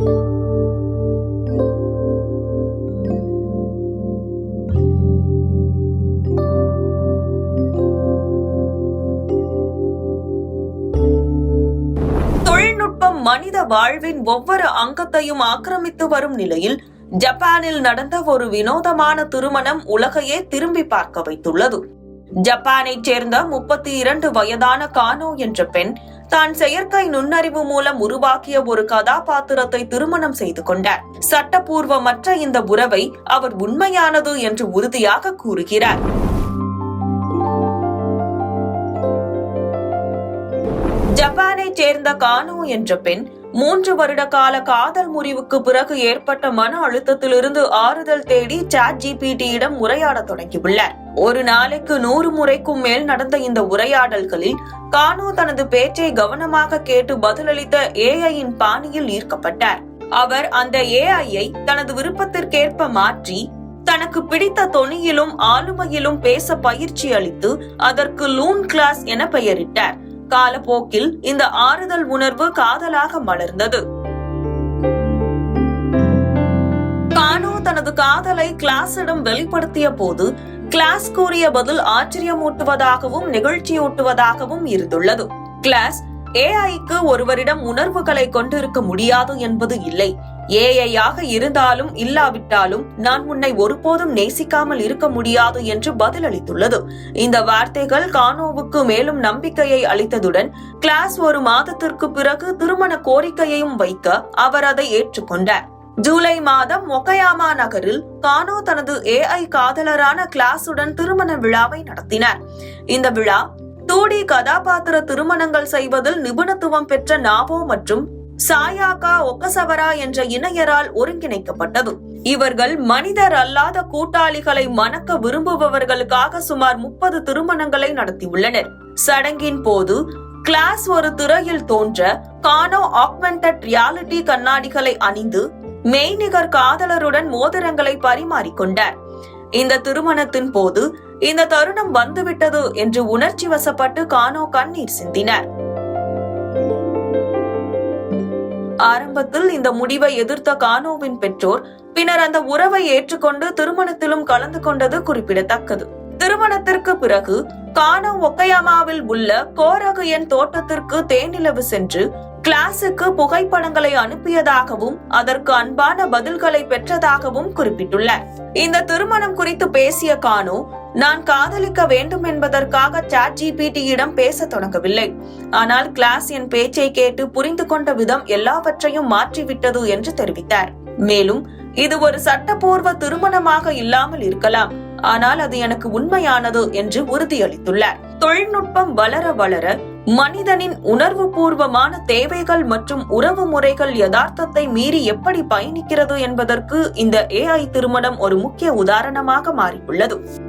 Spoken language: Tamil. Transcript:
தொழில்நுட்பம் மனித வாழ்வின் ஒவ்வொரு அங்கத்தையும் ஆக்கிரமித்து வரும் நிலையில் ஜப்பானில் நடந்த ஒரு வினோதமான திருமணம் உலகையே திரும்பி பார்க்க வைத்துள்ளது. ஜப்பானைச் சேர்ந்த முப்பத்தி இரண்டு வயதான கானோ என்ற பெண் தான் செயற்கை நுண்ணறிவு மூலம் உருவாக்கிய ஒரு கதாபாத்திரத்தை திருமணம் செய்து கொண்டார். சட்டபூர்வமற்ற இந்த உறவை அவர் உண்மையானது என்று உறுதியாக கூறுகிறார். ஜப்பானைச் சேர்ந்த கானோ என்ற பெண் மூன்று வருட கால காதல் முறிவுக்கு பிறகு ஏற்பட்ட மன அழுத்தத்திலிருந்து ஆறுதல் தேடி சாட் ஜிபிடியிடம் உரையாடத் தொடங்கியுள்ளார். ஒரு நாளைக்கு நூறு முறைக்கும் மேல் நடந்த இந்த உரையாடல்களில் கானோ தனது பேச்சை கவனமாக கேட்டு பதிலளித்த ஏஐயின் பாணியில் ஈர்க்கப்பட்டார். அவர் அந்த ஏஐயை தனது விருப்பத்திற்கேற்ப மாற்றி தனக்கு பிடித்த தொனியிலும் ஆளுமையிலும் பேச பயிற்சி அளித்து அதற்கு லூன் கிளாஸ் என பெயரிட்டார். காலப்போக்கில் இந்த ஆறுதல் உணர்வு காதலாக மலர்ந்தது. கானோ தனது காதலை கிளாஸிடம் வெளிப்படுத்திய போது கிளாஸ் கூறிய பதில் ஆச்சரியமூட்டுவதாகவும் நிகழ்ச்சியூட்டுவதாகவும் இருந்துள்ளது. கிளாஸ் ஏஐக்கு ஒருவரிடம் உணர்வுகளை கொண்டிருக்க முடியாது என்பது இல்லை. ஏஐயாக இருந்தாலும் இல்லாவிட்டாலும் நான் உன்னை ஒருபோதும் நேசிக்காமல் இருக்க முடியாது என்று பதிலளித்துள்ளது. இந்த வார்த்தைகள் கானோவுக்கு மேலும் நம்பிக்கையை அளித்ததுடன் கிளாஸ் ஒரு மாதத்திற்கு பிறகு திருமண கோரிக்கையையும் வைக்க அவர் அதை ஏற்றுக்கொண்டார். ஜூலை மாதம் மொக்கையாமா நகரில் கானோ தனது ஏஐ காதலரான கிளாஸுடன் திருமண விழாவை நடத்தினார். இந்த விழா டூடி கதாபாத்திர திருமணங்கள் செய்வதில் நிபுணத்துவம் பெற்ற நாவோ மற்றும் சாயாகா ஒக்கசவரா என்ற இணையரால் ஒருங்கிணைக்கப்பட்டது. இவர்கள் மனிதர் அல்லாத கூட்டாளிகளை மணக்க விரும்புபவர்களுக்காக சுமார் முப்பது திருமணங்களை நடத்தியுள்ளனர். சடங்கின் போது கிளாஸ் ஒரு திரையில் தோன்ற கானோ ஆக்மெண்டட் ரியாலிட்டி கண்ணாடிகளை அணிந்து மெய்நிகர் காதலருடன் மோதிரங்களை பரிமாறிக்கொண்டார். இந்த திருமணத்தின் போது இந்த தருணம் வந்துவிட்டது என்று உணர்ச்சி வசப்பட்டு கானோ கண்ணீர் சிந்தினார். ஆரம்பத்தில் இந்த முடிவை எதிர்த்த கானோவின் பெற்றோர் பின்னர் அந்த உறவை ஏற்றுக்கொண்டு திருமணத்திலும் கலந்து கொண்டது குறிப்பிடத்தக்கது. திருமணத்திற்கு பிறகு கானோ ஒக்கையாமாவில் உள்ள கோரகுயன் தோட்டத்திற்கு தேனிலவு சென்று கிளாஸுக்கு புகைப்படங்களை அனுப்பியதாகவும் அதற்கு அன்பான பதில்களை பெற்றதாகவும் குறிப்பிட்டுள்ளார் இந்த திருமணம் குறித்து பேசிய கானோ நான் காதலிக்க வேண்டும் என்பதற்காக சாட் ஜிபிடியிடம் பேச தொடங்கவில்லை. ஆனால் கிளாஸ் என் பேச்சை கேட்டு புரிந்து கொண்ட விதம் எல்லாவற்றையும் மாற்றிவிட்டது என்று தெரிவித்தார். மேலும் இது ஒரு சட்டப்பூர்வ திருமணமாக இல்லாமல் இருக்கலாம். ஆனால் அது எனக்கு உண்மையானது என்று உறுதியளித்துள்ளார். தொழில்நுட்பம் வளர வளர மனிதனின் உணர்வு பூர்வமான தேவைகள் மற்றும் உறவு முறைகள் யதார்த்தத்தை மீறி எப்படி பயணிக்கிறது என்பதற்கு இந்த ஏஐ திருமணம் ஒரு முக்கிய உதாரணமாக மாறியுள்ளது.